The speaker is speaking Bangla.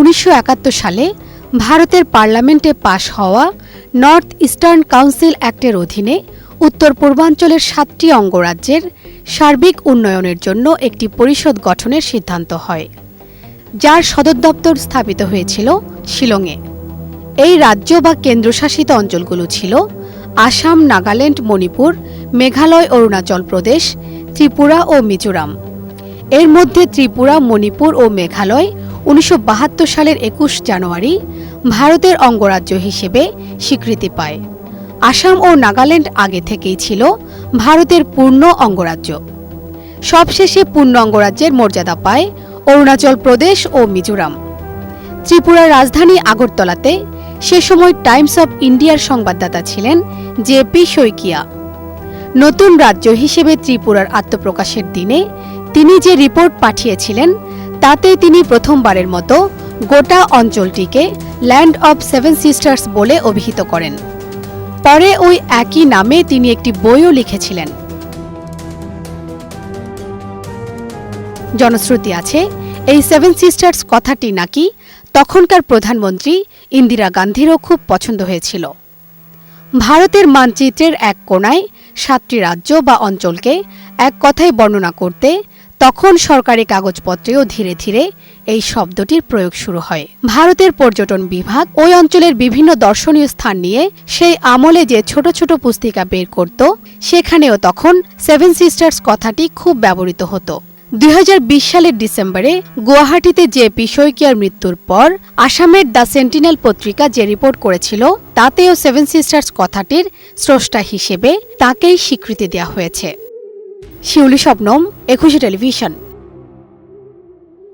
উনিশশো একাত্তর সালে ভারতের পার্লামেন্টে পাশ হওয়া নর্থ ইস্টার্ন কাউন্সিল অ্যাক্টের অধীনে উত্তর পূর্বাঞ্চলের সাতটি অঙ্গরাজ্যের সার্বিক উন্নয়নের জন্য একটি পরিষদ গঠনের সিদ্ধান্ত হয়, যার সদর দপ্তর স্থাপিত হয়েছিল শিলংয়ে। এই রাজ্য বা কেন্দ্রশাসিত অঞ্চলগুলো ছিল আসাম, নাগাল্যান্ড, মণিপুর, মেঘালয়, অরুণাচল প্রদেশ, ত্রিপুরা ও মিজোরাম। এর মধ্যে ত্রিপুরা, মণিপুর ও মেঘালয় উনিশশো বাহাত্তর সালের একুশ জানুয়ারি ভারতের অঙ্গরাজ্য হিসেবে স্বীকৃতি পায়। আসাম ও নাগাল্যান্ড আগে থেকেই ছিল ভারতের পূর্ণ অঙ্গরাজ্য। সবশেষে পূর্ণ অঙ্গরাজ্যের মর্যাদা পায় অরুণাচল প্রদেশ ও মিজোরাম। ত্রিপুরার রাজধানী আগরতলাতে সে সময় টাইমস অব ইন্ডিয়ার সংবাদদাতা ছিলেন জে পি শৈকিয়া নতুন রাজ্য হিসেবে ত্রিপুরার আত্মপ্রকাশের দিনে তিনি যে রিপোর্ট পাঠিয়েছিলেন তাতে তিনি প্রথমবারের মতো গোটা অঞ্চলটিকে ল্যান্ড অব সেভেন সিস্টার্স বলে অভিহিত করেন। পরে ওই একই নামে তিনি একটি বইও লিখেছিলেন। জনশ্রুতি আছে, এই সেভেন সিস্টার্স কথাটি নাকি তখনকার প্রধানমন্ত্রী ইন্দিরা গান্ধীরও খুব পছন্দ হয়েছিল। ভারতের মানচিত্রের এক কোণায় সাতটি রাজ্য বা অঞ্চলকে এক কথায় বর্ণনা করতে তখন সরকারি কাগজপত্রেও ধীরে ধীরে এই শব্দটির প্রয়োগ শুরু হয়। ভারতের পর্যটন বিভাগ ওই অঞ্চলের বিভিন্ন দর্শনীয় স্থান নিয়ে সেই আমলে যে ছোট ছোট পুস্তিকা বের করত, সেখানেও তখন সেভেন সিস্টার্স কথাটি খুব ব্যবহৃত হতো। দুই হাজার বিশ সালের ডিসেম্বরে গুয়াহাটিতে যে শইকিয়ার মৃত্যুর পর আসামের দ্য সেন্টিনেল পত্রিকা যে রিপোর্ট করেছিল, তাতেও সেভেন সিস্টার্স কথাটির স্রষ্টা হিসেবে তাকেই স্বীকৃতি দেওয়া হয়েছে। শিউলি স্বপ্নম একুশে টেলিভিশন।